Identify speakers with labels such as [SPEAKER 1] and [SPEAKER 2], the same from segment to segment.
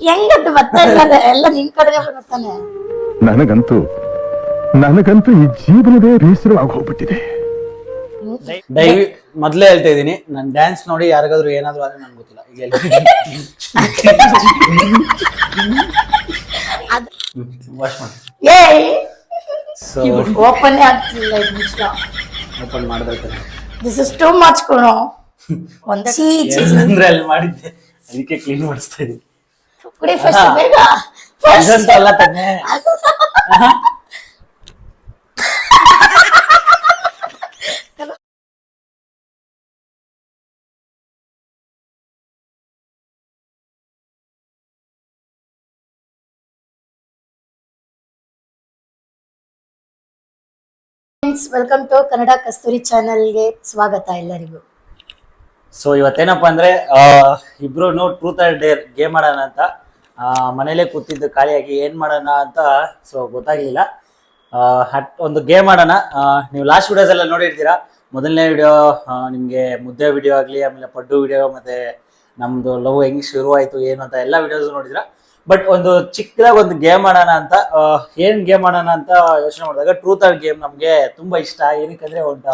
[SPEAKER 1] ಹೆಂಗದು ಬರ್ತಾ ಇಲ್ಲ ಎಲ್ಲ ನಿನ್ ಕಡೆಗೆ ಬರುತ್ತಾನೆ?
[SPEAKER 2] ನನಗಂತೂ ನನಗಂತೂ ಈ ಜೀವನವೇ ಬೇಸರವಾಗಿ ಹೋಗ್ಬಿಟ್ಟಿದೆ.
[SPEAKER 3] ದಯವಿ ಮೊದ್ಲೇ ಹೇಳ್ತಾ ಇದೀನಿ ನನ್ ಡ್ಯಾನ್ಸ್ ನೋಡಿ ಯಾರಿಗಾದ್ರು ಏನಾದ್ರು ಆದ್ರೆ ನನ್ಗೆ ಗೊತ್ತಿಲ್ಲ. ಈಗ ವಾಶ್ ಮಾಡಿ.
[SPEAKER 1] ಏ!
[SPEAKER 3] ಸೊ
[SPEAKER 1] ಓಪನ್ ಆಗ್ತಿಲ್ಲ
[SPEAKER 3] ಓಪನ್ ಮಾಡ್ಬೇಕು
[SPEAKER 1] ದಿಸ್ ಇಸ್ ಟೂ ಮಚ್ ಕೊಣೋ ಒಂದ
[SPEAKER 3] ಅಂದ್ರೆ ಅಲ್ಲಿ ಮಾಡಿದ್ದೆ. ಅದಕ್ಕೆ ಕ್ಲೀನ್ ಮಾಡಿಸ್ತಾ
[SPEAKER 1] ಕುಡಿ ಬೇಗ.
[SPEAKER 3] ಅಲ್ಲ ತಾನೆ
[SPEAKER 1] friends welcome to Kannada Kasturi ಚಾನೆಲ್ಗೆ ಸ್ವಾಗತ ಎಲ್ಲರಿಗೂ.
[SPEAKER 3] ಸೊ ಇವತ್ತೇನಪ್ಪ ಅಂದ್ರೆ ಇಬ್ರು ಟ್ರೂತ್ ಆರ್ ಡೇರ್ ಗೇಮ್ ಆಡೋಣ ಅಂತ ಮನೇಲೆ ಕೂತಿದ್ದು ಖಾಲಿಯಾಗಿ ಏನ್ ಮಾಡೋಣ ಅಂತ ಸೊ ಗೊತ್ತಾಗ್ಲಿಲ್ಲ. ಒಂದು ಗೇಮ್ ಆಡೋಣ ನೀವು ಲಾಸ್ಟ್ ವಿಡಿಯೋಸ್ ಎಲ್ಲ ನೋಡಿರ್ತೀರಾ. ಮೊದಲನೇ ವಿಡಿಯೋ ನಿಮ್ಗೆ ಮುದ್ದೆ ವಿಡಿಯೋ ಆಗ್ಲಿ, ಆಮೇಲೆ ಪಡ್ಡು ವಿಡಿಯೋ ಮತ್ತೆ ನಮ್ದು ಲವ್ ಹೆಂಗ್ ಶುರು ಆಯ್ತು ಏನು ಅಂತ ಎಲ್ಲ ವಿಡಿಯೋಸ್ ನೋಡಿದ್ರ. ಬಟ್ ಒಂದು ಚಿಕ್ಕದಾಗ ಒಂದು ಗೇಮ್ ಆಡೋಣ ಅಂತ ಏನ್ ಗೇಮ್ ಆಡೋಣ ಅಂತ ಯೋಚನೆ ಮಾಡಿದಾಗ ಟ್ರೂತ್ ಆರ್ ಗೇಮ್ ನಮ್ಗೆ ತುಂಬಾ ಇಷ್ಟ. ಏನಕ್ಕಂದ್ರೆ ಒಂದು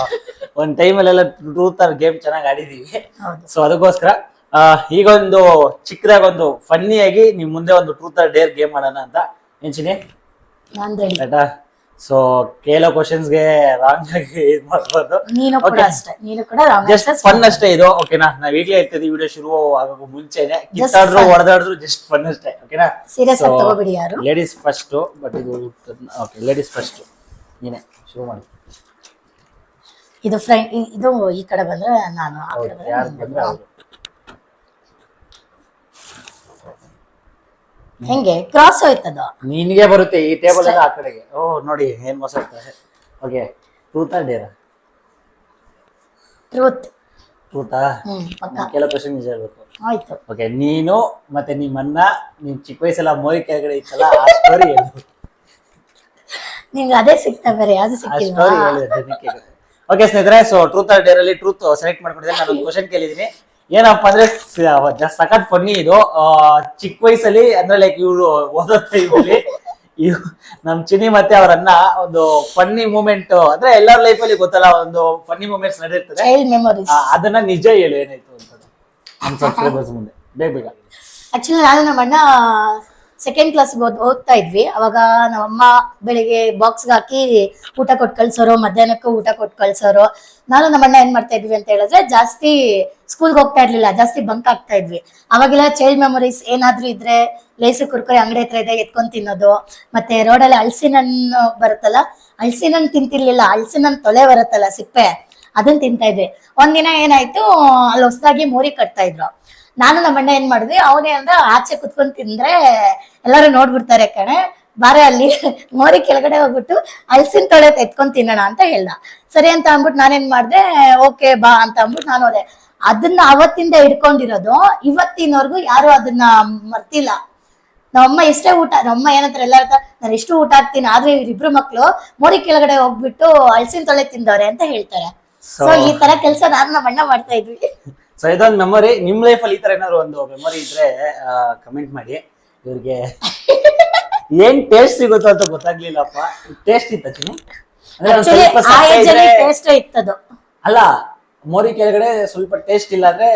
[SPEAKER 3] ಒಂದ್ ಟೈಮಲ್ಲೆಲ್ಲ ಟ್ರೂತ್ ಆರ್ ಗೇಮ್ ಚೆನ್ನಾಗಿ ಆಡಿದೀವಿ. ಸೊ ಅದಕ್ಕೋಸ್ಕರ ಈಗ ಒಂದು ಚಿಕ್ಕದಾಗ ಒಂದು ಫನ್ನಿಯಾಗಿ ಆಗಿ ನಿಮ್ ಮುಂದೆ ಒಂದು ಟ್ರೂತ್ ಆರ್ ಡೇರ್ ಗೇಮ್ ಆಡೋಣ ಅಂತ. ಎಂಚಿನಿ ಸೊ ಕೇಳೋ ಕ್ವಶನ್ಸ್ಗೆ ರಾಂಗ್ ಆಗಿ ಇದು ಮಾಡ್ಬೋದು
[SPEAKER 1] ನೀನು ಕೂಡ
[SPEAKER 3] Okay.
[SPEAKER 1] ಅಷ್ಟೇ ನೀನು ಕೂಡ
[SPEAKER 3] ಜಸ್ಟ್ ಫನ್ ಅಷ್ಟೇ ಇದು. ಓಕೆನಾ ನಾವ್ ಈಗಲೇ ಹೇಳ್ತಿದ್ವಿ ವಿಡಿಯೋ ಶುರು ಆಗೋ ಮುಂಚೆನೆ. ಕಿತ್ತಾಡ್ರು
[SPEAKER 1] fun.
[SPEAKER 3] ಹೊಡೆದಾಡ್ರು ಜಸ್ಟ್ ಫನ್ ಅಷ್ಟೇ. ಓಕೆನಾ
[SPEAKER 1] ಸೀರಿಯಸ್ ಆಗಿ ತಗೋಬಿಡಿ ಯಾರು.
[SPEAKER 3] ಲೇಡೀಸ್ ಫಸ್ಟ್ ಬಟ್ ಇದು ಓಕೆ ಲೇಡೀಸ್ ಫಸ್ಟ್ ನೀನೆ ಶುರು ಮಾಡಿ.
[SPEAKER 1] ಇದು ಫ್ರೆಂಡ್ ಇದು ಈ ಕಡೆ ಬಂದ್ರೆ ನಾನು ಆ ಕಡೆ ಬಂದ್ರೆ
[SPEAKER 3] ಯಾರು
[SPEAKER 1] ನೀನು.
[SPEAKER 3] ಬಂದ್ರೆ ಅವರು.
[SPEAKER 1] ಹೆಂಗೆ? ಕ್ರಾಸ್ ಹೋಯ್ತದ?
[SPEAKER 3] ನಿನ್ಗೆ ಬರುತ್ತೆ ಈ ಟೇಬಲ್ ಎಲ್ಲ ಆ ಕಡೆಗೆ. ಓ ನೋಡಿ ಏನ್ ಮೋಸ ಓಕೆ ಟ್ರೂತಾ ಡೇರಾ
[SPEAKER 1] ಟ್ರೂತ್
[SPEAKER 3] ಟ್ರೂತಾ ಕೆಲವು ಕ್ವಶನ್ ನಿಜ ಹೇಳ್ಬೇಕು.
[SPEAKER 1] ಆಯ್ತು.
[SPEAKER 3] ಓಕೆ ನೀನು ಮತ್ತೆ ನಿಮ್ಮನ್ನ ನಿಮ್ ಚಿಕ್ಕ ವಯಸ್ಸೆಲ್ಲ ಮೋರಿ ಕೆಳಗಡೆ ಇತ್ತಲ್ಲ ಆ ಸ್ಟೋರಿ ಹೇಳು.
[SPEAKER 1] ನಿಂಗೆ ಅದೇ ಸಿಗ್ತಾ ಬೇರೆ ಯಾವ್ದು
[SPEAKER 3] ಆ ಸ್ಟೋರಿ ಹೇಳು ಓಕೆ ಸ್ನೇಹಿತರೆ ಸೊ ಟ್ರೂತ್ ಆರ್ ಡೇರ್ ಅಲ್ಲಿ ಟ್ರೂತ್ ಸೆಲೆಕ್ಟ್ ಮಾಡ್ಕೊಂಡಿದ್ದೆ. ನಾನು ಒಂದು ಕ್ವಶನ್ ಕೇಳಿದೀನಿ ಏನಪ್ಪಾ ಅಂದ್ರೆ ಸಖತ್ ಫನ್ನಿ ಇದು. ಚಿಕ್ಕ ವಯಸ್ಸಲ್ಲಿ ಅಂದ್ರೆ ಲೈಕ್ ಇವ್ರು ಓದೋ ಟೈಮಲ್ಲಿ ಇವ್ ನಮ್ ಚಿನಿ ಮತ್ತೆ ಅವರನ್ನ ಒಂದು ಫನ್ನಿ ಮೂಮೆಂಟ್ ಅಂದ್ರೆ ಎಲ್ಲರ ಅಲ್ಲಿ ಗೊತ್ತಲ್ಲ ಒಂದು ಫನ್ನಿ ಮೂಮೆಂಟ್ಸ್ ನಡೆಯುತ್ತದೆ. ಅದನ್ನ ನಿಜ ಹೇಳು ಏನಾಯ್ತು ಅಂತ. ನಮ್ಮ ಸಬ್ಸ್ಕ್ರೈಬರ್ಸ್ ಮುಂದೆ. ಬೇಗ ಬೇಗ.
[SPEAKER 1] ಆಕ್ಚುಲಿ ನಾನು ನಮ್ಮ ಅಣ್ಣ ಸೆಕೆಂಡ್ ಕ್ಲಾಸ್ ಓದ್ತಾ ಇದ್ವಿ. ಅವಾಗ ನಮ್ಮಮ್ಮ ಬೆಳಿಗ್ಗೆ ಬಾಕ್ಸ್ಗೆ ಹಾಕಿ ಊಟ ಕೊಟ್ ಕಳ್ಸೋರು ಮಧ್ಯಾಹ್ನಕ್ಕೂ ಊಟ ಕೊಟ್ ಕಳ್ಸೋರು ನಾನು ನಮ್ಮ ಅಣ್ಣ ಏನ್ ಮಾಡ್ತಾ ಇದ್ವಿ ಅಂತ ಹೇಳಿದ್ರೆ ಜಾಸ್ತಿ ಸ್ಕೂಲ್ಗೆ ಹೋಗ್ತಾ ಇರ್ಲಿಲ್ಲ, ಜಾಸ್ತಿ ಬಂಕ್ ಆಗ್ತಾ ಇದ್ವಿ. ಅವಾಗೆಲ್ಲ ಚೈಲ್ಡ್ ಮೆಮೊರೀಸ್ ಏನಾದ್ರೂ ಇದ್ರೆ ಲೇಸು ಕುರ್ಕುರೆ ಅಂಗಡಿ ಹತ್ರ ಇದೆ ಎತ್ಕೊಂಡ್ ತಿನ್ನೋದು. ಮತ್ತೆ ರೋಡಲ್ಲಿ ಹಣ್ಣು ಬರುತ್ತಲ್ಲ ಹಲಸಿನ ಹಣ್ಣು ತಿಂತಿರ್ಲಿಲ್ಲ ಹಣ್ಣು ತೊಲೆ ಬರುತ್ತಲ್ಲ ಸಿಪ್ಪೆ ಅದನ್ನ ತಿಂತಾ ಇದ್ವಿ. ಒಂದಿನ ಏನಾಯ್ತು ಅಲ್ಲಿ ಹೊಸದಾಗಿ ಮೋರಿ ಕಟ್ತಾ ಇದ್ರು. ನಾನು ನಮ್ಮ ಅಣ್ಣ ಏನ್ ಮಾಡಿದ್ವಿ, ಅವನೇ ಅಂದ್ರೆ ಆಚೆ ಕುತ್ಕೊಂಡ್ ತಿಂದ್ರೆ ಎಲ್ಲರೂ ನೋಡ್ಬಿಡ್ತಾರೆ ಕಣೆ. ಬಾರೆ ಅಲ್ಲಿ ಮೋರಿ ಕೆಳಗಡೆ ಹೋಗ್ಬಿಟ್ಟು ಹಲ್ಸಿನ ತೊಳೆ ಎತ್ಕೊಂಡ್ ತಿನ್ನೋಣ ಅಂತ ಹೇಳ್ದ. ಸರಿ ಅಂತ ಅಂದ್ಬಿಟ್ಟು ನಾನೇನ್ ಮಾಡ್ದೆ, ಓಕೆ ಬಾ ಅಂತ ಅಂದ್ಬಿಟ್ಟು ನಾನು ಹೋದೆ. ಅದನ್ನ ಅವತ್ತಿಂದ ಹಿಡ್ಕೊಂಡಿರೋದು, ಇವತ್ತಿನವರೆಗೂ ಯಾರು ಅದನ್ನ ಮರ್ತಿಲ್ಲ. ನಮ್ಮಮ್ಮ ಎಷ್ಟೇ ಊಟ, ನಮ್ಮಮ್ಮ ಏನಂತಾರೆ ಎಲ್ಲಾರ ನಾನು ಎಷ್ಟು ಊಟ ಹಾಕ್ತೀನಿ, ಆದ್ರೆ ಇವ್ರಿಬ್ರು ಮಕ್ಳು ಮೋರಿ ಕೆಳಗಡೆ ಹೋಗ್ಬಿಟ್ಟು ಹಲ್ಸಿನ ತೊಳೆ ತಿಂದವ್ರೆ ಅಂತ ಹೇಳ್ತಾರೆ. ಸೊ ಈ ತರ ಕೆಲಸ ನಾನು ನಮ್ಮ ಅಣ್ಣ ಮಾಡ್ತಾ ಇದ್ವಿ.
[SPEAKER 3] ಸೊ ಇದೊಂದು ಮೆಮೊರಿ ನಿಮ್ ಲೈಫ್ ಅಲ್ಲಿ ಈ ತರ ಏನಾದ್ರು ಒಂದು ಮೆಮೊರಿ ಇದ್ರೆ ಕಮೆಂಟ್ ಮಾಡಿ. ಇವ್ರಿಗೆ ಏನ್ ಟೇಸ್ಟ್ ಸಿಗುತ್ತೋ ಅಂತ ಗೊತ್ತಾಗ್ಲಿಲ್ಲಪ್ಪ. ಟೇಸ್ಟ್ ಇತ್ತ
[SPEAKER 1] ಟೇಸ್ಟ್ ಇತ್ತದು.
[SPEAKER 3] ಅಲ್ಲ ಮೋರಿ ಕೆಳಗಡೆ ಸ್ವಲ್ಪ ಟೇಸ್ಟ್ ಇಲ್ಲ ಅಂದ್ರೆ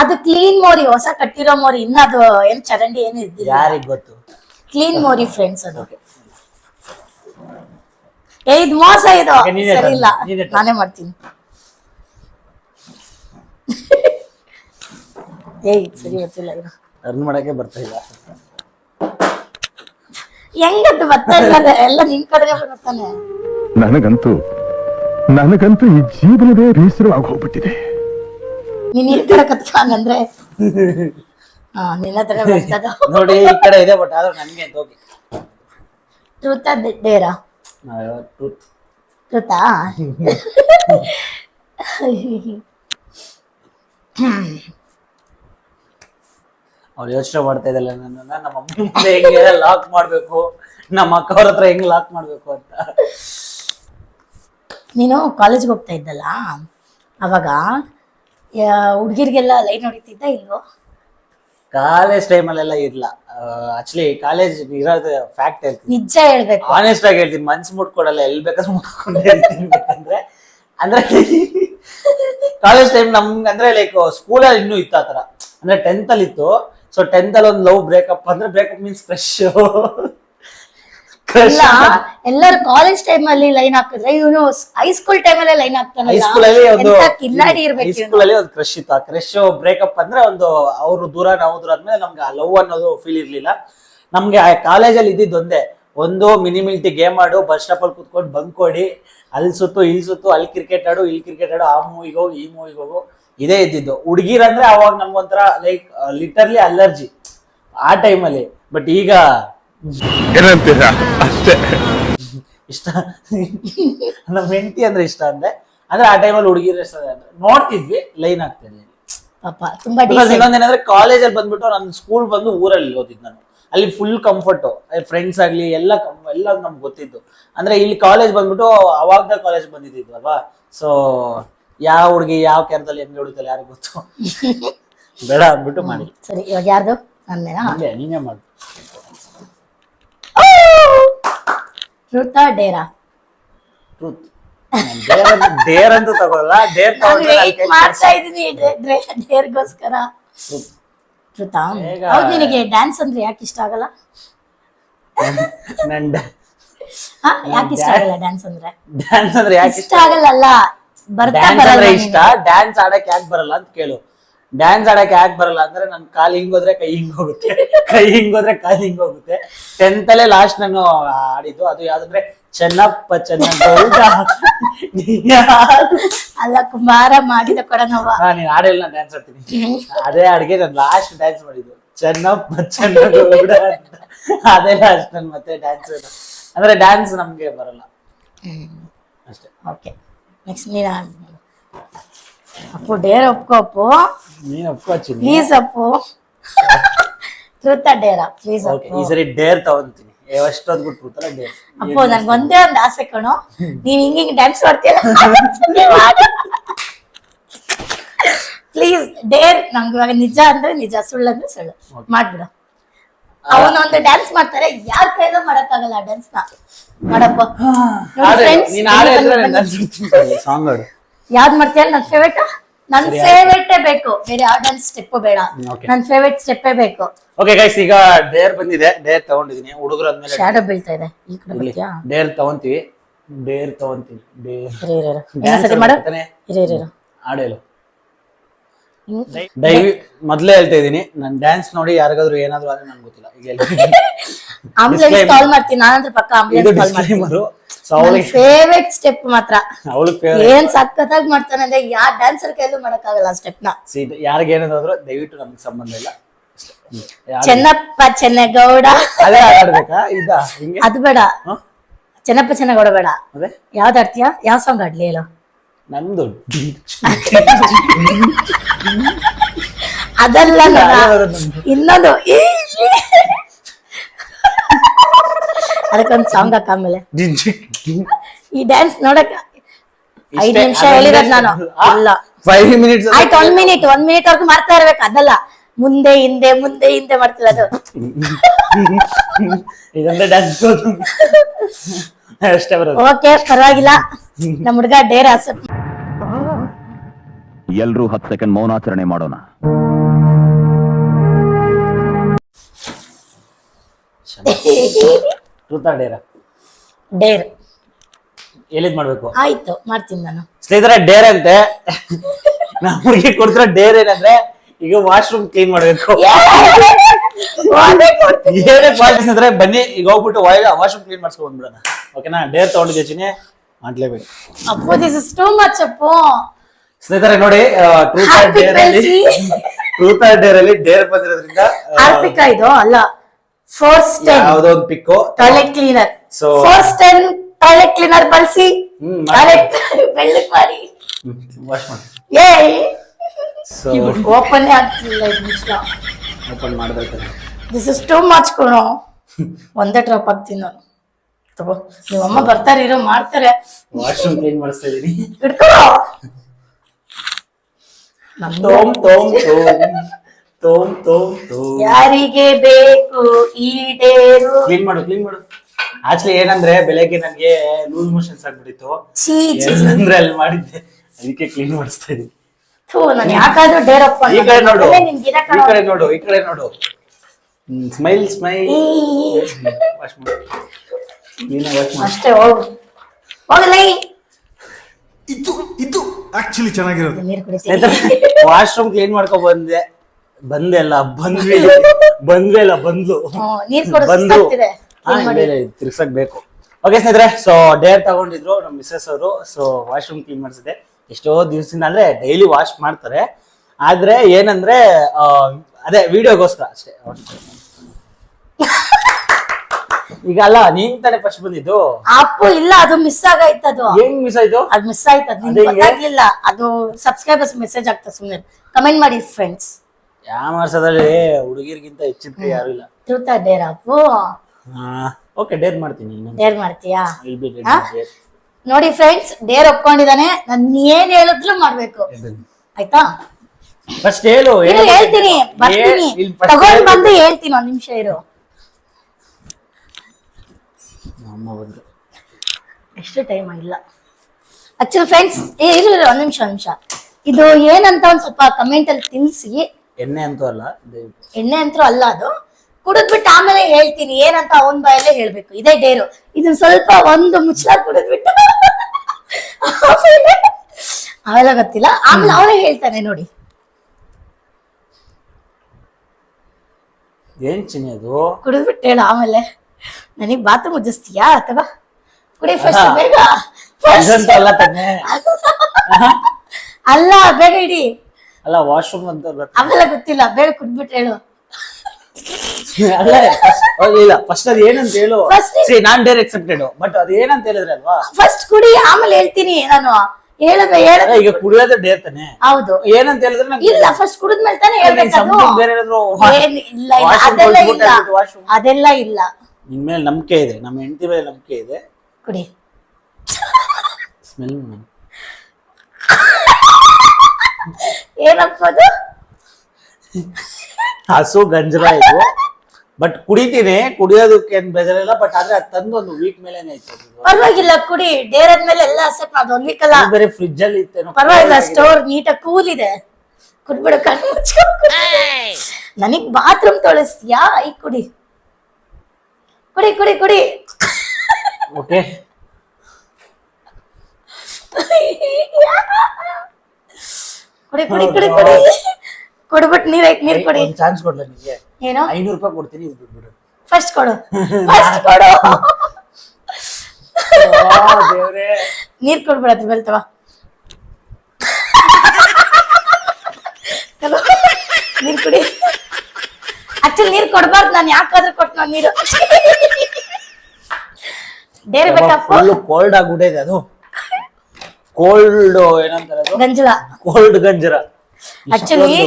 [SPEAKER 1] ಅದು ಕ್ಲೀನ್ ಮೋರಿ ಹೊಸ ಕಟ್ಟಿರೋ ಮೋರಿ. ಇನ್ನ ಅದು ಏನ್ ಚರಂಡಿ ಏನು ಇದ್ದಿಲ್ಲ.
[SPEAKER 3] ಯಾರಿಗ್ ಗೊತ್ತು?
[SPEAKER 1] ಕ್ಲೀನ್ ಮೋರಿ ಫ್ರೆಂಡ್ಸ್ ಅದು. ಏ ಇದು ಮೋಸ ಇದು. ಸರಿ ಇಲ್ಲ.
[SPEAKER 3] ನಾನೇ
[SPEAKER 1] ಮಾಡ್ತೀನಿ. ಏ ಇದು ಸರಿ ಗೊತ್ತಿಲ್ಲ
[SPEAKER 3] ಅರ್ನ್ ಮಾಡಕ್ಕೆ ಬರ್ತಾ ಇಲ್ಲ.
[SPEAKER 1] ಹೆಂಗದು ಬರ್ತಾ ಇಲ್ಲ ಅದು? ಎಲ್ಲ ನಿನ್ ಕಡೆಗೆ ಬರುತ್ತಾನೆ.
[SPEAKER 2] ನನಗಂತೂ ನನಗಂತೂ ಈ ಜೀವನವೇ ಬೇಸರವಾಗಿ ಹೋಗ್ಬಿಟ್ಟಿದೆ.
[SPEAKER 1] ನೀನ್ ಈ ಕಡೆ ಕತ್ಕೊಂಡ್ರೆ ಹಾ ನಿನ್ನ ಹತ್ರ ಬರ್ತದ?
[SPEAKER 3] ನೋಡಿ ಈ ಕಡೆ ಇದೆ ಬಟ್ ಆದ್ರೆ ನನಗೆ ಹೋಗಿ.
[SPEAKER 1] ಟ್ರೂತ ಡೇರಾ
[SPEAKER 3] ಟ್ರೂತ್
[SPEAKER 1] ಟ್ರೂತಾ
[SPEAKER 3] ಅವ್ರು ಯೋಚನೆ ಮಾಡ್ತಾ ಇದ್ದಲ್ಲ ನನ್ನ ನಮ್ಮ ಅಮ್ಮ ಮುಂದೆ ಹೆಂಗೆ ಲಾಕ್ ಮಾಡ್ಬೇಕು? ನಮ್ಮ ಅಕ್ಕ ಅವ್ರ ಹತ್ರ ಹೆಂಗ್ ಲಾಕ್ ಮಾಡ್ಬೇಕು ಅಂತ.
[SPEAKER 1] ನೀನು ಕಾಲೇಜ್ಗೆ ಹೋಗ್ತಾ ಇದ್ದಲ್ಲ? ಅವಾಗ ಹುಡುಗಿರಿಗೆಲ್ಲ ಲೈನ್ ಹೊಡಿತಿದ್ದ ಇಲ್ವೋ?
[SPEAKER 3] ಕಾಲೇಜ್ ಟೈಮಲ್ಲೆಲ್ಲ ಇರ್ಲ. ಆಕ್ಚುಲಿ ಕಾಲೇಜ್ ಇರೋದು ಫ್ಯಾಕ್ಟ್ ಹೇಳ್ತೀನಿ.
[SPEAKER 1] ನಿಜ ಹೇಳ್ಬೇಕು.
[SPEAKER 3] ಆನೆಸ್ಟ್ ಆಗಿ ಹೇಳ್ತೀನಿ. ಮನ್ಸು ಮುಟ್ಕೊಡಲ್ಲ ಎಲ್ಲಿ ಬೇಕಾದ್ರೂ ಮುಟ್ಕೊಂಡು ಬೇಕಂದ್ರೆ. ಅಂದ್ರೆ ಕಾಲೇಜ್ ಟೈಮ್ ನಮ್ಗೆ ಅಂದ್ರೆ ಲೈಕ್ ಸ್ಕೂಲಲ್ಲಿ ಇನ್ನೂ ಇತ್ತು ಆ ಥರ. ಅಂದ್ರೆ ಟೆಂತ್ ಅಲ್ಲಿ ಇತ್ತು ಸೊ ಟೆಂತ್ ಅಲ್ಲಿ ಒಂದು ಲವ್ ಬ್ರೇಕಪ್ ಅಂದ್ರೆ ಬ್ರೇಕಪ್ ಮೀನ್ಸ್ ಕ್ರಶ್
[SPEAKER 1] ಇಲ್ಲ ಎಲ್ಲರೂ ಕಾಲೇಜ್ ಟೈಮ್ ಅಲ್ಲಿ ಲೈನ್ ಹಾಕಿದ್ರೆ ಇವನು ಹೈಸ್ಕೂಲ್ ಟೈಮ್ ಅಲ್ಲೇ ಲೈನ್ ಹಾಕ್ತಾನೆ
[SPEAKER 3] ಹೈಸ್ಕೂಲ್ ಅಲ್ಲಿ ಒಂದು
[SPEAKER 1] ಕಿಲ್ಲಾಡಿ ಇರ್ಬೇಕು.
[SPEAKER 3] ಹೈಸ್ಕೂಲ್ ಅಲ್ಲಿ ಒಂದು ಕ್ರಶ್ ಇತ್ತು. ಆ ಕ್ರಶ್ ಬ್ರೇಕಪ್ ಅಂದ್ರೆ ಒಂದು ಅವರು ದೂರ ನಾವು ದೂರ ಆದ್ಮೇಲೆ ನಮ್ಗೆ ಆ ಲವ್ ಅನ್ನೋದು ಫೀಲ್ ಇರ್ಲಿಲ್ಲ. ನಮ್ಗೆ ಕಾಲೇಜಲ್ಲಿ ಇದ್ದಿದ್ದೊಂದೇ ಒಂದು ಮಿನಿಮಿಲ್ಟಿ ಗೇಮ್ ಆಡು ಬಸ್ ಸ್ಟಾಪ್ ಅಲ್ಲಿ ಕುತ್ಕೊಂಡು ಬಂಕ್ ಕೊಡಿ ಅಲ್ಲಿ ಸುತ್ತು ಇಲ್ಲಿ ಸುತ್ತು ಅಲ್ಲಿ ಕ್ರಿಕೆಟ್ ಆಡು ಇಲ್ಲಿ ಕ್ರಿಕೆಟ್ ಆಡು ಆ ಮೂವಿಗೆ ಹೋಗು ಈ ಮೂವಿಗೆ ಹೋಗು. ಇದೇ ಇದ್ದಿದ್ದು. ಹುಡುಗಿರಂದ್ರೆ ಅವಾಗ ನಮ್ಗೊಂಥರ ಲೈಕ್ ಲಿಟರ್ಲಿ ಅಲರ್ಜಿ ಆ ಟೈಮಲ್ಲಿ ಬಟ್ ಈಗ
[SPEAKER 2] ಏನಂತೀರಾ? ಅಷ್ಟೇ.
[SPEAKER 3] ಇಷ್ಟ. ನಮ್ಮ ಹೆಂಡತಿ ಅಂದ್ರೆ ಇಷ್ಟ ಅಂದೆ. ಅಂದ್ರೆ ಆ ಟೈಮಲ್ಲಿ ಹುಡುಗಿರ ಇಷ್ಟ ಅಂದ್ರೆ ನೋಡ್ತಿದ್ವಿ ಲೈನ್ ಆಗ್ತಿರ್ಲಿಲ್ಲ
[SPEAKER 1] ಪಾಪ ತುಂಬಾ.
[SPEAKER 3] ಇನ್ನೊಂದೇನಂದ್ರೆ ಕಾಲೇಜಲ್ಲಿ ಬಂದ್ಬಿಟ್ಟು ನನ್ನ ಸ್ಕೂಲ್ ಬಂದು ಊರಲ್ಲಿ ಓದಿದ್ ನಾನು. ಅಲ್ಲಿ ಫುಲ್ ಕಂಫರ್ಟ್ ಫ್ರೆಂಡ್ಸ್ ಆಗ್ಲಿ ಎಲ್ಲ ಎಲ್ಲ ನಮ್ಗೆ ಗೊತ್ತಿತ್ತು. ಅಂದ್ರೆ ಇಲ್ಲಿ ಕಾಲೇಜ್ ಬಂದ್ಬಿಟ್ಟು ಅವಾಗ ಕಾಲೇಜ್ ಬಂದಿದ್ದು ಅಲ್ವಾ? ಸೊ ಯಾವ ಹುಡುಗಿ ಯಾವ ಕೆರದಲ್ಲಿ ಹೆಂಗೆ ಹೊಡಿತಲ್ಲ ಯಾರಿಗೂ ಗೊತ್ತು? ಬೇಡ ಅಂದ್ಬಿಟ್ಟು ಮಾಡಿ.
[SPEAKER 1] ಸರಿ ಇವಾಗ ಯಾರ್ದು?
[SPEAKER 3] ನೀನೇ ಮಾಡು.
[SPEAKER 1] ಟ್ರೂತ್ ಡೇರಾ?
[SPEAKER 3] ಟ್ರೂತ್ ಡೇರ್ ಅಂತೂ ತಗೊಳ್ಳಲ್ಲ ಡೇರ್ ತಗೊಂಡ್ರೆ
[SPEAKER 1] ಮಾಡ್ತಾ ಇದೀನಿ ಡೇರ್ಗೋಸ್ಕರ. ಋತಾ ಹೌದು ನಿನಗೆ ಡ್ಯಾನ್ಸ್ ಅಂದ್ರೆ ಯಾಕೆ ಇಷ್ಟ ಆಗಲ್ಲ? ಹಾ ಯಾಕೆ ಇಷ್ಟ ಆಗಲ್ಲ ಡ್ಯಾನ್ಸ್ ಅಂದ್ರೆ?
[SPEAKER 3] ಡ್ಯಾನ್ಸ್ ಅಂದ್ರೆ ಯಾಕೆ
[SPEAKER 1] ಇಷ್ಟ ಆಗಲ್ಲ? ಅಲ್ಲ ಬರ್ತಾ
[SPEAKER 3] ಡ್ಯಾನ್ಸ್
[SPEAKER 1] ಬರಲ್ಲ
[SPEAKER 3] ಅಂದ್ರೆ ಇಷ್ಟ. ಡ್ಯಾನ್ಸ್ ಆಡಕ್ ಯಾಕೆ ಬರಲ್ಲ ಅಂತ ಕೇಳು. ಡ್ಯಾನ್ಸ್ ಆಡಕ್ಕೆ ಯಾಕೆ ಬರಲ್ಲ ಅಂದ್ರೆ ನನ್ ಕಾಲ್ ಹಿಂಗ್ ಹೋದ್ರೆ ಕೈ ಹಿಂಗ್ ಹೋಗುತ್ತೆ. ಕೈ ಹಿಂಗ್ ಹೋದ್ರೆ ಕಾಲ್ ಹಿಂಗ್ ಹೋಗುತ್ತೆ. ಟೆಂತ್ ಅಲ್ಲೇ ಲಾಸ್ಟ್ ನಾನು ಆಡಿದ್ದು. ಅದು ಯಾವ್ದಂದ್ರೆ ಚೆನ್ನಪ್ಪ ಚೆನ್ನಗೌಡ.
[SPEAKER 1] ಅಲ್ಲ ಕುಮಾರ ಮಾಡಿದ ಕೊಡ ನಾವು
[SPEAKER 3] ಹಾ ನೀನ್ ಹಾಡೇ ನಾನು ಡ್ಯಾನ್ಸ್ ಆಡ್ತೀನಿ ಅದೇ ಅಡ್ಗೆ ನಾನು ಲಾಸ್ಟ್ ಡ್ಯಾನ್ಸ್ ಮಾಡಿದ್ದು. ಚೆನ್ನಪ್ಪ ಚೆನ್ನಗೌಡ ಅಂತ. ಅದೇ ಲಾಸ್ಟ್ ನನ್ ಮತ್ತೆ ಡ್ಯಾನ್ಸ್ ಅಂದ್ರೆ ಡ್ಯಾನ್ಸ್ ನಮ್ಗೆ ಬರಲ್ಲ. ಅಷ್ಟೇ.
[SPEAKER 1] ಓಕೆ ನೆಕ್ಸ್ಟ್ ನೀನು? ಅಪ್ಪು ಡೇರ್ ಒಪ್ಕೋ ಅಪ್ಪು.
[SPEAKER 3] ನೀನ್ ಒಪ್ಕೋಚಿನಿ
[SPEAKER 1] ಪ್ಲೀಸ್ ಅಪ್ಪು. ಟ್ರೂತ್ ಡೇರಾ ಪ್ಲೀಸ್
[SPEAKER 3] ಓಕೆ ಈ ಸರಿ ಡೇರ್ ತಗೊಂತೀನಿ. ಬಿಟ್ಬಿಡ್ತಾರ ಡೇರ್
[SPEAKER 1] ಅಪ್ಪು ನನ್ಗೆ ಒಂದೇ ಒಂದು ಆಸೆ ಕಣೋ. ನೀನ್ ಹಿಂಗ ಹಿಂಗ್ ಡ್ಯಾನ್ಸ್ ಮಾಡ್ತೀಯ? ಪ್ಲೀಸ್ ಡೇರ್ ನಂಗೆ ಇವಾಗ ನಿಜ ಅಂದ್ರೆ ನಿಜ ಸುಳ್ಳು ಅಂದ್ರೆ ಸುಳ್ಳು. ಮಾಡ್ಬಿಡು. ಅವನೊಂದು ಡ್ಯಾನ್ಸ್ ಮಾಡ್ತಾರೆ ಯಾರ ಕೈಲೂ ಮಾಡಕ್ಕಾಗಲ್ಲ ಡ್ಯಾನ್ಸ್ನ. ಮಾಡಪ್ಪ. ನೋಡಿ friends.
[SPEAKER 3] ಸಾಂಗ್
[SPEAKER 1] ಯಾವ್ದ್ ಮಾಡ್ತೀಯ ನನ್ ಫೇವ್ರೇಟ್ ನನ್ ಫೇವರೇಟ್ ಬೇಕು. ಬೇರೆ ಯಾವ ಸ್ಟೆಪ್ ಬೇಡ.
[SPEAKER 3] Okay.
[SPEAKER 1] ನನ್ ಫೇವರೇಟ್ ಸ್ಟೆಪ್ಪೇ ಬೇಕು.
[SPEAKER 3] ಓಕೆ ಗೈಸ್ ಈಗ ಡೇರ್ ಬಂದಿದೆ. ಡೇರ್ ತಗೊಂಡಿದೀನಿ ಹುಡುಗರು ಅಂದ್ಮೇಲೆ
[SPEAKER 1] ಶಾಡೋ ಬೀಳ್ತಾ ಇದೆ. ಈ ಕಡೆ ಬರ್ತೀಯಾ?
[SPEAKER 3] ಡೇರ್ ತಗೊಂತೀವಿ. ಡೇರ್ ತಗೊಂತೀವಿ. ಡೇರ್
[SPEAKER 1] ಇರು, ಇರು, ಇರು. ಇರೇ ಮಾಡು. ಇರು ಇರು ಇರು.
[SPEAKER 3] ಆಡೇಳು
[SPEAKER 1] ಹಿಂಗ್-
[SPEAKER 3] ದಯವಿ ಮೊದ್ಲೇ ಹೇಳ್ತಾ ಇದೀನಿ ನನ್ ಡ್ಯಾನ್ಸ್ ನೋಡಿ ಯಾರಿಗಾದ್ರೂ ಏನಾದ್ರು ಆದ್ರೆ ನನ್ಗೆ ಗೊತ್ತಿಲ್ಲ. ಈಗ
[SPEAKER 1] ಆಂಬುಲೆನ್ಸ್
[SPEAKER 3] Disclaimer.
[SPEAKER 1] ಕಾಲ್ ಮಾಡ್ತೀನಿ ನಾನಂದ್ರೆ ಪಕ್ಕ
[SPEAKER 3] ಇದು
[SPEAKER 1] ಆಂಬುಲೆನ್ಸ್ ಕಾಲ್ ಮಾಡ್ತೀನಿ.
[SPEAKER 3] ಡಿಸ್ಕ್ಲೈಮರು ಸೊ ಅವಳಿಗೆ
[SPEAKER 1] ಫೇವ್ರೇಟ್ ಸ್ಟೆಪ್ ಮಾತ್ರ.
[SPEAKER 3] ಅವಳಿಗೆ
[SPEAKER 1] ಏನ್ ಸಖತ್ತಾಗಿ ಮಾಡ್ತಾನೆ ಅಂದ್ರೆ ಯಾರ್ ಡ್ಯಾನ್ಸರ್ ಕೈಲೂ ಮಾಡಕ್ಕಾಗಲ್ಲ ಸ್ಟೆಪ್ನ.
[SPEAKER 3] ಯಾರಿಗೆ ಏನಾದ್ರು ದಯವಿಟ್ಟು ನಮ್ಗೆ ಸಂಬಂಧ ಇಲ್ಲ. ಅಷ್ಟೇ. ಹ್ಮ್. ಯಾರು-
[SPEAKER 1] ಚೆನ್ನಪ್ಪ ಚೆನ್ನಗೌಡ.
[SPEAKER 3] ಅದೇ ಆಡ್ಬೇಕಾ ಇದ? ಹಿಂಗೆ?
[SPEAKER 1] ಅದು ಬೇಡ.
[SPEAKER 3] ಹ?
[SPEAKER 1] ಚೆನ್ನಪ್ಪ ಚೆನ್ನಗೌಡ ಬೇಡ.
[SPEAKER 3] ಅದೇ?
[SPEAKER 1] ಯಾವ್ದು ಆಡ್ತೀಯಾ ಯಾವ ಸಾಂಗ್ ಆಡ್ಲಿ ಹೇಳು.
[SPEAKER 3] ನಂದು
[SPEAKER 1] ಅದಲ್ಲ ಇನ್ನೊಂದು ಅದಕ್ಕೊಂದು ಸಾಂಗ್ ಹಾಕ ಆಮೇಲೆ ಈ ಡ್ಯಾನ್ಸ್ ನೋಡಕ್ ಐದು ನಿಮಿಷ ಹೇಳಿರೋದ್ ನಾನು. ಇಲ್ಲ. ಆಯ್ತು ಒಂದ್ ಮಿನಿಟ್ ಒಂದ್ ಮಿನಿಟ್ ವರ್ಗು ಮಾಡ್ತಾ ಇರ್ಬೇಕು. ಅದಲ್ಲ ಮುಂದೆ ಹಿಂದೆ ಮುಂದೆ ಹಿಂದೆ ಮಾಡ್ತಿರೋದು ಓಕೆ ಪರವಾಗಿಲ್ಲ. ನಮ್ಮ ಹುಡುಗ ಡೇರ್ ಆಸೆ
[SPEAKER 2] ಎಲ್ರೂ ಹತ್ತು ಸೆಕೆಂಡ್ ಮೌನಾಚರಣೆ ಮಾಡೋಣ.
[SPEAKER 3] Truth dare.
[SPEAKER 1] ಡೇರ್
[SPEAKER 3] ಎಲ್ಲಿದ್ ಮಾಡ್ಬೇಕು?
[SPEAKER 1] ಆಯ್ತು ಮಾಡ್ತೀನಿ ನಾನು.
[SPEAKER 3] ಸ್ನೇಹಿತರ ಡೇರ್ ಅಂತೆ. ನಮಗೆ ಕೊಡ್ತಿರೋ ಡೇರ್ ಏನಂದ್ರೆ ಈಗ ವಾಶ್ರೂಮ್ ಕ್ಲೀನ್ ಮಾಡ್ಬೇಕು. ಏನೇ ಪಾಲಿಸ್ ಅಂದ್ರೆ ಬನ್ನಿ ಈಗ ಹೋಗ್ಬಿಟ್ಟು ವಾಶ್ರೂಮ್ ಕ್ಲೀನ್ ಮಾಡ್ಸ್ಕೊಂಡ್ ಬಂದ್ಬಿಡೋಣ. ಓಕೆನಾ? ಡೇರ್ ತಗೊಂಡಿದ್ದೀನಿ ಮಾಡ್ಲೇಬೇಕು.
[SPEAKER 1] ಅಪ್ಪು ದಿಸ್ ಇಸ್ ಟೂ ಮಚ್ ಅಪ್ಪು.
[SPEAKER 3] ಸ್ನೇಹಿತರೆ ನೋಡಿ ಟ್ರೂತ್ ಆರ್ ಡೇರ್ ಅಲ್ಲಿ. ಟ್ರೂತ್ ಆರ್ ಡೇರ್ ಅಲ್ಲಿ ಡೇರ್ ಬಂದಿರೋದ್ರಿಂದ
[SPEAKER 1] ಆರ್ಪಿಕ ಇದು? ಅಲ್ಲ. ಫಸ್ಟ್ ಟೈಮ್
[SPEAKER 3] ಯಾವುದೋ ಒಂದು ಪಿಕ್ಕು
[SPEAKER 1] toilet cleaner
[SPEAKER 3] so
[SPEAKER 1] first time toilet cleaner ಬಳಸಿ ಟಾಯ್ಲೆಟ್ ಬೆಳ್ಳಕ್ ಮಾಡಿ.
[SPEAKER 3] ವಾಶ್ ಮಾಡಿ.
[SPEAKER 1] ಏ
[SPEAKER 3] ಸೊ
[SPEAKER 1] ಓಪನ್ ಆಗ್ತಿಲ್ಲ ನಿಮಿಷ
[SPEAKER 3] ಓಪನ್ ಮಾಡ್ಬೇಕು
[SPEAKER 1] ದಿಸ್ ಇಸ್ ಟೂ ಮಚ್ ಕಣೋ. ಒಂದೇ ಡ್ರಾಪ್ ಹಾಕ್ತೀನಿ ನಾನು. ತಗೋ. ಬರ್ತಾರೆ ಇರೋ ಮಾಡ್ತಾರೆ.
[SPEAKER 3] ವಾಶ್ರೂಮ್ ಕ್ಲೀನ್ ಮಾಡಿಸ್ತಾ ಇದೀನಿ. ತೋಮ್ ತೋಮ್ ತೋಮ್ ತೋಮ್ ತೋಮ್ ತೋಮ್
[SPEAKER 1] ಯಾರಿಗೆ ಬೇಕು ಈ ಡೇರು
[SPEAKER 3] ಕ್ಲೀನ್ ಮಾಡು ಕ್ಲೀನ್ ಮಾಡು. ಆಕ್ಚುಲಿ ಏನಂದ್ರೆ ಬೆಳಗ್ಗೆ ನನ್ಗೆ ಲೂಸ್ ಮೋಷನ್ಸ್ ಆಗ್ಬಿಟ್ಟಿತ್ತು.
[SPEAKER 1] ಚೀ ಚೀ
[SPEAKER 3] ಅಂದ್ರೆ ಅಲ್ಲಿ ಮಾಡಿದ್ದೆ. ಅದಕ್ಕೆ ಕ್ಲೀನ್ ಮಾಡಿಸ್ತಾ ಇದೀನಿ
[SPEAKER 1] ಥೂ ನಾನು ಯಾಕಾದ್ರೂ ಡೇರಪ್ಪ.
[SPEAKER 3] ಈ ಕಡೆ ನೋಡು. ಈ ಕಡೆ ನೋಡು ಈ ಕಡೆ ನೋಡು. ಸ್ಮೈಲ್ ಸ್ಮೈಲ್ ವಾಶ್ ಮಾಡು. ನೀನು ವಾಶ್ ಮಾಡು.
[SPEAKER 1] ಅಷ್ಟೇ ಹೋಗು. ಹೋಗಲೇ
[SPEAKER 4] ಇದು ಇದು ಆಕ್ಚುಲಿ ಚೆನ್ನಾಗಿರೋದು.
[SPEAKER 1] ನೀರು ಕುಡಿತೀನಿ
[SPEAKER 3] ವಾಶ್ರೂಮ್ ಕ್ಲೀನ್ ಮಾಡ್ಕೊ ಬಂದೆ. ಬಂದೆ ಅಲ್ಲ ಬಂದ್ವಿ. ಬಂದ್ವಿ ಅಲ್ಲ ಬಂದ್ಲು.
[SPEAKER 1] ಹ್ಮ್, ನೀರ್ ಕೊಡು,
[SPEAKER 3] ಬಂದು
[SPEAKER 1] ಸುಸ್ತಾಗ್ತಿದೆ. Clean ಮಾಡಿ.
[SPEAKER 3] ತಿರ್ಸಕ್ ಬೇಕು. ಓಕೆ ಸ್ನೇಹಿತರೆ ಸೊ ಡೇರ್ ತಗೊಂಡಿದ್ರು ನಮ್ಮ ಮಿಸ್ಸಸ್ ಅವರು. ಸೊ ವಾಶ್ರೂಮ್ ಕ್ಲೀನ್ ಮಾಡಿಸಿದೆ. ಎಷ್ಟೋ ದಿವಸದಿಂದ ಅಂದ್ರೆ ಡೈಲಿ ವಾಶ್ ಮಾಡ್ತಾರೆ. ಆದ್ರೆ ಏನಂದ್ರೆ ಆ, ಅದೇ ವಿಡಿಯೋಗೋಸ್ಕರ ಅಷ್ಟೇ. ಈಗ ಅಲ್ಲ ನೀನ್ ತಾನೇ ಫಸ್ಟ್ ಬಂದಿದ್ದು?
[SPEAKER 1] ಅಪ್ಪು ಇಲ್ಲ ಅದು ಮಿಸ್ ಆಗೈತೆ ಅದು.
[SPEAKER 3] ಹೆಂಗ್ ಮಿಸ್ ಆಯ್ತು?
[SPEAKER 1] ಅದು ಮಿಸ್ ಆಯ್ತು ಅದು ನಿಮ್ಗೆ ಗೊತ್ತಾಗ್ಲಿಲ್ಲ. ಅದು ಸಬ್ಸ್ಕ್ರೈಬರ್ಸ್ ಮೆಸೇಜ್ ಆಗ್ತದೆ ಸುಮ್ಮನೆ ಕಮೆಂಟ್ ಮಾಡಿ ಫ್ರೆಂಡ್ಸ್
[SPEAKER 3] ಯಾವ ವರ್ಷದಲ್ಲಿ ಹುಡುಗಿರ್ಗಿಂತ ಹೆಚ್ಚಿನ ಯಾರು ಇಲ್ಲ.
[SPEAKER 1] ತಿರುತ್ತಾ ಡೇರ್ ಅಪ್ಪು?
[SPEAKER 3] ಓಕೆ ಡೇರ್ ಮಾಡ್ತೀನಿ ಇನ್ನೊಂದು
[SPEAKER 1] ಡೇರ್ ಮಾಡ್ತೀಯಾ?
[SPEAKER 3] I'll be ready to dare.
[SPEAKER 1] ನೋಡಿ ಫ್ರೆಂಡ್ಸ್ ಡೇರ್ ಒಪ್ಕೊಂಡಿದ್ದಾನೆ. ನನ್ ಏನ್ ಹೇಳಿದ್ರು ಮಾಡ್ಬೇಕು. ಆಯ್ತಾ?
[SPEAKER 3] ಫಸ್ಟ್ ಹೇಳು ಏನು
[SPEAKER 1] ಹೇಳ್ತೀನಿ ಬರ್ತೀನಿ. ತಗೊಂಡ್ ಬಂದು ಹೇಳ್ತೀನಿ ಒಂದ್ ನಿಮಿಷ ಇರು.
[SPEAKER 3] ಅಮ್ಮ
[SPEAKER 1] ಎಷ್ಟು ಟೈಮ್ ಇಲ್ಲ ಆಕ್ಚುಲಿ ಫ್ರೆಂಡ್ಸ್ ಏ ಇರು ಇರು ಒಂದ್ ನಿಮಿಷ ನಿಮಿಷ. ಇದು ಏನಂತ ಒಂದ್ ಸ್ವಲ್ಪ ಕಮೆಂಟ್ ಅಲ್ಲಿ ತಿಳಿಸಿ.
[SPEAKER 3] ಎಣ್ಣೆ ಅಂತೂ ಅಲ್ಲ ದಯವಿಟ್ಟು
[SPEAKER 1] ಎಣ್ಣೆ ಅಂತೂ ಅಲ್ಲ ಅದು. ಕುಡಿದ್ಬಿಟ್ಟು ಆಮೇಲೆ ಹೇಳ್ತೀನಿ ಏನಂತ ಅವನ್ ಬಾಯಲ್ಲೇ ಹೇಳ್ಬೇಕು. ಇದೇ ಡೇರು. ಇದನ್ನ ಸ್ವಲ್ಪ ಒಂದು ಮುಚ್ಚಳ ಕುಡಿದ್ಬಿಟ್ಟು. ಆಮೇಲೆ ಅವೆಲ್ಲ ಗೊತ್ತಿಲ್ಲ. ಆಮೇಲೆ ಅವನೇ ಹೇಳ್ತಾನೆ ನೋಡಿ.
[SPEAKER 3] ಏನ್ ಚಿನ್ನಿ ಅದು?
[SPEAKER 1] ಕುಡಿದ್ಬಿಟ್ಟು ಹೇಳು ಆಮೇಲೆ. ನನಗ್ ಬಾತು ಮುಜ್ಜಿಸ್ತೀಯಾ ಅಥವಾ ಕುಡಿ ಫಸ್ಟ್ ಬೇಗ. First.
[SPEAKER 3] ಅಲ್ಲ ತಾನೆ
[SPEAKER 1] ಅಲ್ಲ ಬೇಗ ಇಡಿ.
[SPEAKER 3] ಅಲ್ಲ ವಾಶ್ರೂಮ್ ಅಂತ ಬರ್ತದೆ.
[SPEAKER 1] ಆಮೇಲೆ ಗೊತ್ತಿಲ್ಲ ಬೇಗ ಕುಡ್ಬಿಟ್ಟು ಹೇಳು.
[SPEAKER 3] ಅಲ್ಲ first- ಓ, ಇಲ್ಲ ಫಸ್ಟ್ ಅದು ಏನಂತ ಹೇಳು.
[SPEAKER 1] First-
[SPEAKER 3] See, ನಾನ್ ಡೇರ್ ಎಕ್ಸೆಪ್ಟೆಡ್ ಬಟ್ ಅದು ಏನಂತ ಹೇಳಿದ್ರೆ ಅಲ್ವಾ?
[SPEAKER 1] ಫಸ್ಟ್ ಕುಡಿ ಆಮೇಲೆ ಹೇಳ್ತೀನಿ ನಾನು. ಹೇಳದ ಹೇಳ
[SPEAKER 3] ಅಲ್ಲ, ಈಗ ಕುಡಿಯೋದು ಡೇರ್ ತಾನೆ.
[SPEAKER 1] ಹೌದು.
[SPEAKER 3] ಏನಂತ ಹೇಳಿದ್ರೆ ನಂಗೆ
[SPEAKER 1] ಇಲ್ಲ ಫಸ್ಟ್ ಕುಡಿದ್ಮೇಲೆ ತಾನೇ ಹೇಳ್ಬೇಕು ಅದು.
[SPEAKER 3] something ಬೇರೆ ಏನಾದ್ರು
[SPEAKER 1] ಏನ್ ಇಲ್ಲ ಇಲ್ಲ,
[SPEAKER 3] washroom
[SPEAKER 1] ಅದೆಲ್ಲ ಇಲ್ಲ. ಅದೆಲ್ಲ ಇಲ್ಲ.
[SPEAKER 3] ನಿನ್ ಮೇಲೆ ನಂಬಿಕೆ ಇದೆ ನಮ್ಮ ಹೆಂಡತಿ ಮೇಲೆ ನಂಬಿಕೆ ಇದೆ.
[SPEAKER 1] ಕುಡಿ.
[SPEAKER 3] ಸ್ಮೆಲ್
[SPEAKER 1] ಏನಪ್ಪ ಅದು
[SPEAKER 3] ಹಸು ಗಂಜರ ಇದು. ಬಟ್ ಕುಡಿತೀನಿ ಕುಡಿಯೋದಕ್ಕೆ ಏನ್ ಬೇಜಾರಿಲ್ಲ ಬಟ್ ಆದ್ರೆ ಅದ್ ತಂದು ಒಂದು ವೀಕ್ ಮೇಲೆ ಆಯ್ತು ಅದು.
[SPEAKER 1] ಪರವಾಗಿಲ್ಲ ಕುಡಿ. ಡೇರ್ ಮೇಲೆ ಎಲ್ಲ ಅಸೆಪ್ಟ್ ಮಾಡೋದು ಒಂದ್ ವೀಕ್ ಅಲ್ಲ.
[SPEAKER 3] ಬೇರೆ ಫ್ರಿಜ್ ಅಲ್ಲಿ ಇತ್ತೇನೋ
[SPEAKER 1] ಪರವಾಗಿಲ್ಲ ಸ್ಟೋರ್ ನೀಟಾಗಿ ಕೂಲ್ ಇದೆ ಕುಡ್ಬಿಡ ಕಣ್ಣು ಮುಚ್ಕೊಂಡು ಕುಡಿ. ನನಗ್ ಬಾತ್ರೂಮ್ ತೊಳಸ್ತೀಯಾ? ಈ ಕುಡಿ. ಕುಡಿ ಕುಡಿ ಕುಡಿ
[SPEAKER 3] ಓಕೆ
[SPEAKER 1] ಕುಡಿ ಕುಡಿ ಕುಡಿ ಕುಡಿ ಕುಡ್ಬಿಟ್ಟು ನೀರ್ ಐತ್ ನೀರ್ ಕುಡಿ
[SPEAKER 3] ಚಾನ್ಸ್ ಕೊಡ್ಲ ನಿಮಗೆ
[SPEAKER 1] ಏನೋ
[SPEAKER 3] ಐನೂರು ರೂಪಾಯಿ ಕೊಡ್ತೀನಿ ಇದು ಬಿಟ್ಬಿಡು
[SPEAKER 1] ಫಸ್ಟ್ ಕೊಡು ಫಸ್ಟ್ ಕೊಡು
[SPEAKER 3] ದೇವ್ರೇ
[SPEAKER 1] ನೀರ್ ಕೊಡ್ಬೇಡ ಅದ್ರ ಮೇಲೆ ತಗೋ ತಗೋ. ನೀರ್ ಕುಡಿ ಆಕ್ಚುಲಿ ನೀರ್ ಕೊಡ್ಬಾರ್ದು ನಾನು ಯಾಕಾದ್ರೂ ಕೊಟ್ಟು ನಾನು ನೀರು ಡೇರಿ ಬೇಕಪ್ಪ
[SPEAKER 3] ಫುಲ್ ಕೋಲ್ಡ್ ಆಗ್ಬಿಟ್ಟಿದೆ ಅದು. ಕೋಲ್ಡ್ ಏನಂತಾರೆ ಅದು?
[SPEAKER 1] ಗಂಜಲ.
[SPEAKER 3] ಕೋಲ್ಡ್ ಗಂಜರ
[SPEAKER 1] ಆಕ್ಚುಲಿ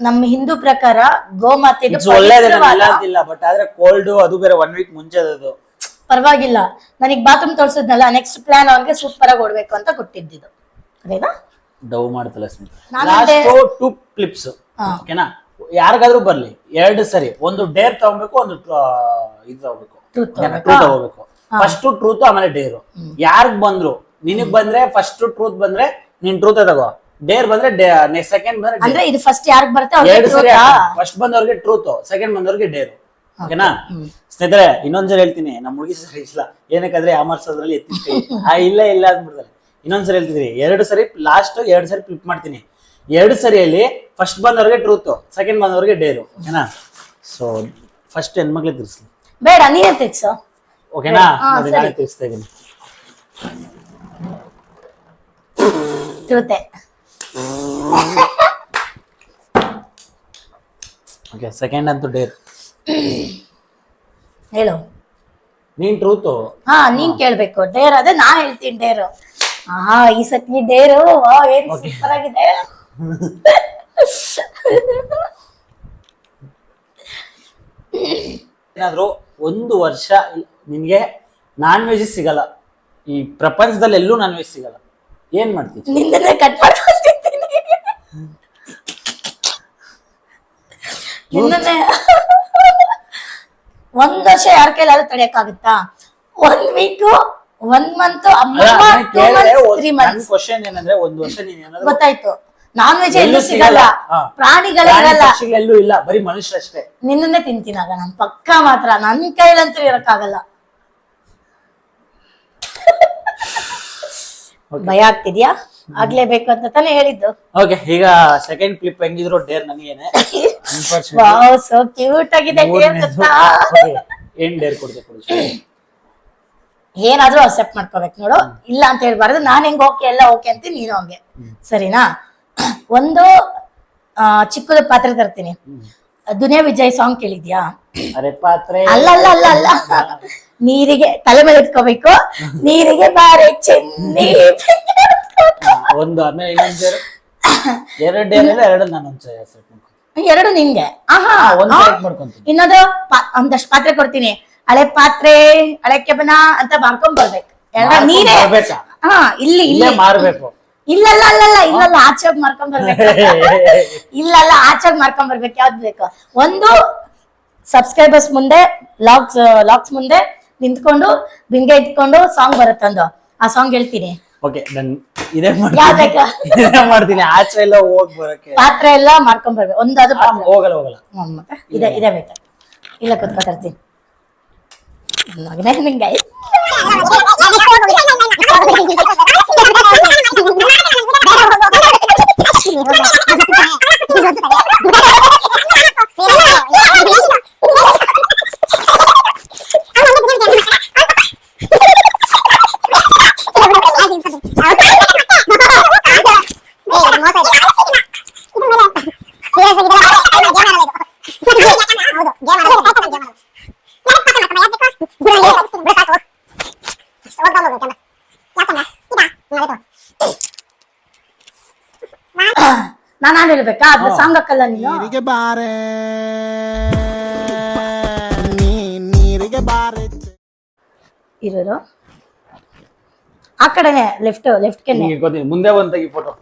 [SPEAKER 1] ನಮ್ಮ ಹಿಂದೂ ಪ್ರಕಾರ
[SPEAKER 3] ಇಟ್ಸ್ ಒಳ್ಳೇದೇ ಇಲ್ಲ ಬಟ್ ಆದ್ರೆ ಕೋಲ್ಡ್ ಅದು ಬೇರೆ ಒನ್ ವೀಕ್ ಮುಂಚೆ ಅದು.
[SPEAKER 1] ಪರವಾಗಿಲ್ಲ. ನನಗ್ ಬಾತ್ರೂಮ್ ತೋರ್ಸಿದ್ನಲ್ಲ ನೆಕ್ಸ್ಟ್ ಪ್ಲಾನ್ ಅವ್ನಿಗೆ ಸೂಪರ್ ಆಗಿ ಓಡ್ಬೇಕು ಅಂತ ಕೊಟ್ಟಿದ್ದಿದ್ದು ಅದೇನಾ?
[SPEAKER 3] ಡವ್ ಮಾಡ್ತಲ್ಲ ಸ್ಮಿತ್.
[SPEAKER 1] ನಾನು
[SPEAKER 3] ಲಾಸ್ಟ್ ಟು ಕ್ಲಿಪ್ಸ್ ಓಕೆನಾ ಯಾರಿಗಾದ್ರೂ ಬರ್ಲಿ ಎರಡು ಸರಿ ಒಂದು ಡೇರ್ ತಗೋಬೇಕು ಒಂದು ಇದು ತಗೋಬೇಕು. ಟ್ರೂ
[SPEAKER 1] ತಗೋಬೇಕು.
[SPEAKER 3] ಫಸ್ಟ್ ಟ್ರೂತ್ ಆಮೇಲೆ ಡೇರು. ಯಾರ್ಗ್ ಬಂದ್ರು ನಿನಗ್ ಬಂದ್ರೆ ಫಸ್ಟ್ ಟ್ರೂತ್ ಬಂದ್ರೆ ನಿನ್ ಟ್ರೂತ್ ತಗೋ. ಡೇರ್ ಬಂದ್ರೆ ನೆಕ್ಸ್ಟ್ ಸೆಕೆಂಡ್ ಬಂದ್ರೆ.
[SPEAKER 1] ಅಂದ್ರೆ ಇದು ಫಸ್ಟ್ ಯಾರಿಗ್ ಬರುತ್ತೆ
[SPEAKER 3] ಎರಡು ಸರಿ? ಫಸ್ಟ್ ಬಂದವ್ರಿಗೆ ಟ್ರೂತ್ ಸೆಕೆಂಡ್ ಬಂದವ್ರಿಗೆ ಡೇರು. ಓಕೆನಾ? ಸ್ನೇಹಿತರೆ ಇನ್ನೊಂದ್ಸರಿ ಹೇಳ್ತೀನಿ. ನಮ್ಮ ಹುಡುಗಿ ಸರಿ ಇಲ್ಲ. ಏನಕ್ಕಂದ್ರೆ ಅಮರ್ಸೋದ್ರಲ್ಲಿ ಎತ್ತಿ ಆ ಇಲ್ಲ ಇಲ್ಲ ಅಂದ್ಬಿಡ್ತಾರೆ ಇನ್ನೊಂದ್ಸರಿ ಹೇಳ್ತಿದ್ರಿ ಎರಡು ಸರಿ ಲಾಸ್ಟ್ ಎರಡು ಸರಿ ಫ್ಲಿಪ್ ಮಾಡ್ತೀನಿ. ಎರಡು ಸರಿಯಲ್ಲಿ ಫಸ್ಟ್ ಬಂದವ್ರಿಗೆ ಟ್ರೂತ್ ಸೆಕೆಂಡ್ ಬಂದವ್ರಿಗೆ ಡೇರು ಓಕೆನಾ ಸೊ ಫಸ್ಟ್ ಹೆಣ್ಮಕ್ಳಿಗೆ ತಿರ್ಸ್ಲಿ.
[SPEAKER 1] ಬೇಡ ನೀನೇ ತೆಗ್ಸು
[SPEAKER 3] ಓಕೆನಾ ನೋಡಿ. ನಾನೇ ತಿರ್ಸ್ತಾ ಇದ್ದೀನಿ.
[SPEAKER 1] ತಿರುತ್ತೆ
[SPEAKER 3] ಓಕೆ ಸೆಕೆಂಡ್ ಅಂತೂ ಡೇರ್
[SPEAKER 1] ಹೇಳು.
[SPEAKER 3] ನೀನ್ ಟ್ರೂತು
[SPEAKER 1] ಹಾ ನೀನ್ ಕೇಳ್ಬೇಕು. ಡೇರ್ ಅದೇ ನಾ ಹೇಳ್ತೀನಿ ಡೇರು ಆಹಾ ಈ ಸತಿ ಡೇರು ವಾವ್, ಏನ್ ಸೂಪರ್ ಆಗಿದೆ.
[SPEAKER 3] ಏನಾದ್ರು ಒಂದು ವರ್ಷ ನಿನ್ಗೆ ನಾನ್ ವೆಜ್ ಸಿಗಲ್ಲ. ಈ ಪ್ರಪಂಚದಲ್ಲಿ ಎಲ್ಲೂ ನಾನ್ ವೆಜ್ ಸಿಗಲ್ಲ. ಏನ್
[SPEAKER 1] ಮಾಡ್ತೀನಿ ಕಟ್ ಮಾಡ್ಕೊಳ್ತಿದ್ದೀನಿ. ಒಂದ್ ವರ್ಷ ಯಾರ ಕೈಲಾದ್ರೂ ತಡೆಯಕ್ಕಾಗುತ್ತಾ? ಒಂದ್ ವೀಕ್ ಒಂದ್ ಮಂತ್
[SPEAKER 3] ಕ್ವಶನ್ ಏನಂದ್ರೆ ಒಂದ್ ವರ್ಷ ನೀನ್
[SPEAKER 1] ಗೊತ್ತಾಯ್ತು. ನಾನ್ ವೆಜ್
[SPEAKER 3] ಎಲ್ಲೂ
[SPEAKER 1] ಸಿಗಲ್ಲ. ಪ್ರಾಣಿಗಳೇ ಇರಲ್ಲ.
[SPEAKER 3] ಎಲ್ಲೂ ಇಲ್ಲ. ಬರೀ ಮನುಷ್ಯರಷ್ಟೇ.
[SPEAKER 1] ನಿನ್ನನ್ನೇ ತಿಂತೀನಾಗ ನನ್ ಪಕ್ಕ ಮಾತ್ರ. ನನ್ ಕೈಲಂತೂ ಇರಕ್ಕಾಗಲ್ಲ. ಭಯ ಆಗ್ತಿದ್ಯಾ? ಆಗ್ಲೇಬೇಕು ಅಂತ ತಾನೇ ಹೇಳಿದ್ದು.
[SPEAKER 3] ಓಕೆ ಈಗ ಸೆಕೆಂಡ್ ಕ್ಲಿಪ್ ಹೆಂಗಿದ್ರು ಡೇರ್ ನನಗೇನೆ.
[SPEAKER 1] ವಾವ್ ಸೋ ಕ್ಯೂಟ್ ಆಗಿದೆ ಗೊತ್ತಾ?
[SPEAKER 3] ಏನ್ ಡೇರ್.
[SPEAKER 1] ಏನಾದ್ರೂ ಅಕ್ಸೆಪ್ಟ್ ಮಾಡ್ಕೋಬೇಕು ನೋಡು. ಇಲ್ಲ ಅಂತ ಹೇಳ್ಬಾರ್ದು. ನಾನ್ ಹೆಂಗ್ ಓಕೆ ಎಲ್ಲ ಓಕೆ ಅಂತ ನೀನು ಹಂಗೆ. ಸರಿನಾ? ಒಂದು ಚಿಕ್ಕದ ಪಾತ್ರೆ ತರ್ತೀನಿ. ದುನಿಯಾ ವಿಜಯ್ ಸಾಂಗ್ ಕೇಳಿದ್ಯಾ?
[SPEAKER 3] ಅರೆ ಪಾತ್ರೆ.
[SPEAKER 1] ಅಲ್ಲ ಅಲ್ಲ ಅಲ್ಲ ಅಲ್ಲ. ನೀರಿಗೆ ತಲೆ ಮೇಲೆ ಇಟ್ಕೋಬೇಕು. ನೀರಿಗೆ ಬಾರಿ ಚೆನ್ನಿ.
[SPEAKER 3] ಒಂದು ಆಮೇಲೆ ಇನ್ನೊಂದ್ ಡೇರ್ ಎರಡು ನಿಂಗೆ ಇಲ್ಲ ಎರಡು
[SPEAKER 1] ಎರಡು ಆಹಾ
[SPEAKER 3] ಒಂದ್
[SPEAKER 1] ಆ,
[SPEAKER 3] ಮಾಡ್ಕೊಂತೀನಿ.
[SPEAKER 1] ಇನ್ನೊಂದು ಪಾ- ಒಂದಷ್ಟು ಪಾತ್ರೆ ಕೊಡ್ತೀನಿ. ಹಳೆ ಪಾತ್ರೆ ಹಳೆ ಕೆಬನ ಅಂತ ಮಾಡ್ಕೊಂಡ್ ಬರ್ಬೇಕು. ಎಲ್ಲ ನೀನೇ.
[SPEAKER 3] ಬರ್ಬೇಕಾ?
[SPEAKER 1] ಹಾ ಇಲ್ಲಿ
[SPEAKER 3] ಇಲ್ಲೇ
[SPEAKER 1] ಮಾಡ್ಬೇಕು
[SPEAKER 3] ಮಾರ್ಬೇಕು.
[SPEAKER 1] ಇಲ್ಲಲ್ಲ ಅಲ್ಲಲ್ಲ ಇಲ್ಲಲ್ಲ ಆಚೆಗ್ ಮಾರ್ಕೊಂಡ್ ಬರ್ಬೇಕು. ಇಲ್ಲಲ್ಲ ಆಚೆಗ್ ಮಾರ್ಕೊಂಡ್ ಬರ್ಬೇಕು. ಯಾವ್ದ್ ಬೇಕು? ಒಂದು ಸಬ್ಸ್ಕ್ರೈಬರ್ಸ್ ಮುಂದೆ ಲಾಕ್ಸ್ ಲಾಕ್ಸ್ ಮುಂದೆ ನಿಂತ್ಕೊಂಡು ಬಿಂಗೆ ಇಟ್ಕೊಂಡು ಸಾಂಗ್ ಬರುತ್ತಂದು ಆ ಸಾಂಗ್ ಹೇಳ್ತೀನಿ.
[SPEAKER 3] ಓಕೆ ನನ್ ಇದೇ
[SPEAKER 1] ಯಾವ್ದ್
[SPEAKER 3] ಮಾಡ್ತೀನಿ.
[SPEAKER 1] ಬೇಕಾ?
[SPEAKER 3] ಇದೇ ಮಾಡ್ತೀನಿ. ಆಚೆ ಎಲ್ಲ ಹೋಗ್ ಬರಕ್ಕೆ.
[SPEAKER 1] ಪಾತ್ರೆ ಎಲ್ಲ ಮಾಡ್ಕೊಂಡ್ ಬರ್ಬೇಕು. ಒಂದಾದ್ರು
[SPEAKER 3] ಆ,
[SPEAKER 1] ಪಾತ್ರೆ.
[SPEAKER 3] ಹೋಗಲ್ಲ ಹೋಗಲ್ಲ.
[SPEAKER 1] ಹ್ಮ್, ಮತ್ತೆ ಇದೆ ಇದೆ ಬೇಕಾ. ಇಲ್ಲ ಕುತ್ಕೊತಿರ್ತೀನಿ ನಿಂಗೆ. আমরা ನಾನು ನಾನು ಹೇಳ್ಬೇಕಾ? ಅದ್ರ ಸಾಂಗ್ ಹಾಕಲ್ಲ ನೀನು?
[SPEAKER 5] ನೀರಿಗೆ ಬಾರೆ. ನೀ ನೀರಿಗೆ ಬಾರೆ.
[SPEAKER 1] ಇರೋರು? ಆ ಕಡೆನೆ ಲೆಫ್ಟ್ ಲೆಫ್ಟ್ ಕೆನೆ.
[SPEAKER 3] ನಿಂಗೆ ಗೊತ್ತಿಲ್ಲ ಮುಂದೆ ಒಂದ್ ತೆಗಿ ಫೋಟೋ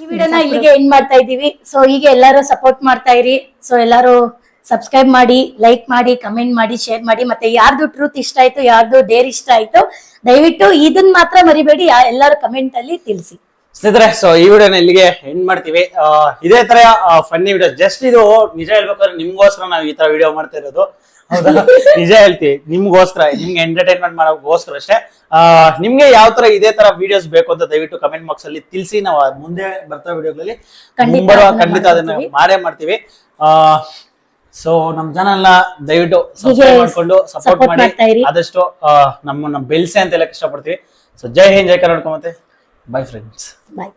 [SPEAKER 1] ಈ ವಿಡಿಯೋನ ಇಲ್ಲಿಗೆ ಎಂಡ್ ಮಾಡ್ತಾ ಇದೀವಿ ಸೊ ಹೀಗೆ ಎಲ್ಲರೂ ಸಪೋರ್ಟ್ ಮಾಡ್ತಾ ಇರಿ. ಸೊ ಎಲ್ಲರೂ ಸಬ್ಸ್ಕ್ರೈಬ್ ಮಾಡಿ ಲೈಕ್ ಮಾಡಿ ಕಮೆಂಟ್ ಮಾಡಿ ಶೇರ್ ಮಾಡಿ. ಮತ್ತೆ ಯಾರ್ದು ಟ್ರೂತ್ ಇಷ್ಟ ಆಯ್ತು ಯಾರ್ದು ಡೇರ್ ಇಷ್ಟ ಆಯ್ತು ದಯವಿಟ್ಟು ಇದನ್ನ ಮಾತ್ರ ಮರಿಬೇಡಿ. ಎಲ್ಲರೂ ಕಮೆಂಟ್ ಅಲ್ಲಿ ತಿಳಿಸಿ.
[SPEAKER 3] ಸ್ನೇಹಿತರೆ ಸೊ ಈ ವಿಡಿಯೋನ ಇಲ್ಲಿಗೆ ಎಂಡ್ ಮಾಡ್ತೀವಿ. ಆ, ಇದೇ ತರ ಫನ್ನಿ ವಿಡಿಯೋ ಜಸ್ಟ್ ಇದು ನಿಜ ಹೇಳ್ಬೇಕಾದ್ರೆ ನಿಮ್ಗೋಸ್ಕರ ನಾವು ಈ ತರ ವಿಡಿಯೋ ಮಾಡ್ತಾ ಇರೋದು. ನಿಜ ಹೇಳ್ತೀವಿ. ನಿಮ್ಗೋಸ್ಕರ ನಿಮ್ಗೆ ಎಂಟರ್ಟೈನ್ಮೆಂಟ್ ಮಾಡೋಕ್ಕೋಸ್ಕರ ಅಷ್ಟೇ. ಆ, ನಿಮ್ಗೆ ಯಾವ ತರ ಇದೇ ತರ ವಿಡಿಯೋಸ್ ಬೇಕು ಅಂತ ದಯವಿಟ್ಟು ಕಮೆಂಟ್ ಬಾಕ್ಸ್ ಅಲ್ಲಿ ತಿಳಿಸಿ. ನಾವು ಮುಂದೆ ಬರ್ತಾ ವಿಡಿಯೋಗಳಲ್ಲಿ
[SPEAKER 1] ಖಂಡಿತ
[SPEAKER 3] ಮುಂಬರುವ ಖಂಡಿತ ಅದನ್ನ. ಮಾಡೇ ಮಾಡ್ತೀವಿ. ಸೊ ನಮ್ ಜನ ಎಲ್ಲ ದಯವಿಟ್ಟು ಸಬ್ಸ್ಕ್ರೈಬ್ ಮಾಡ್ಕೊಂಡು ಸಪೋರ್ಟ್ ಮಾಡಿ ಆದಷ್ಟು ನಮ್ಮನ್ನ ಬೆಳೆಸಿ ಅಂತ ಹೇಳಕ್ ಇಷ್ಟಪಡ್ತೀವಿ. ಸೊ ಜೈ ಹಿಂದ್ ಜೈ ಕರ್ನಾಟಕ ಮತ್ತೆ ಬೈ ಫ್ರೆಂಡ್ಸ್
[SPEAKER 1] ಬಾಯ್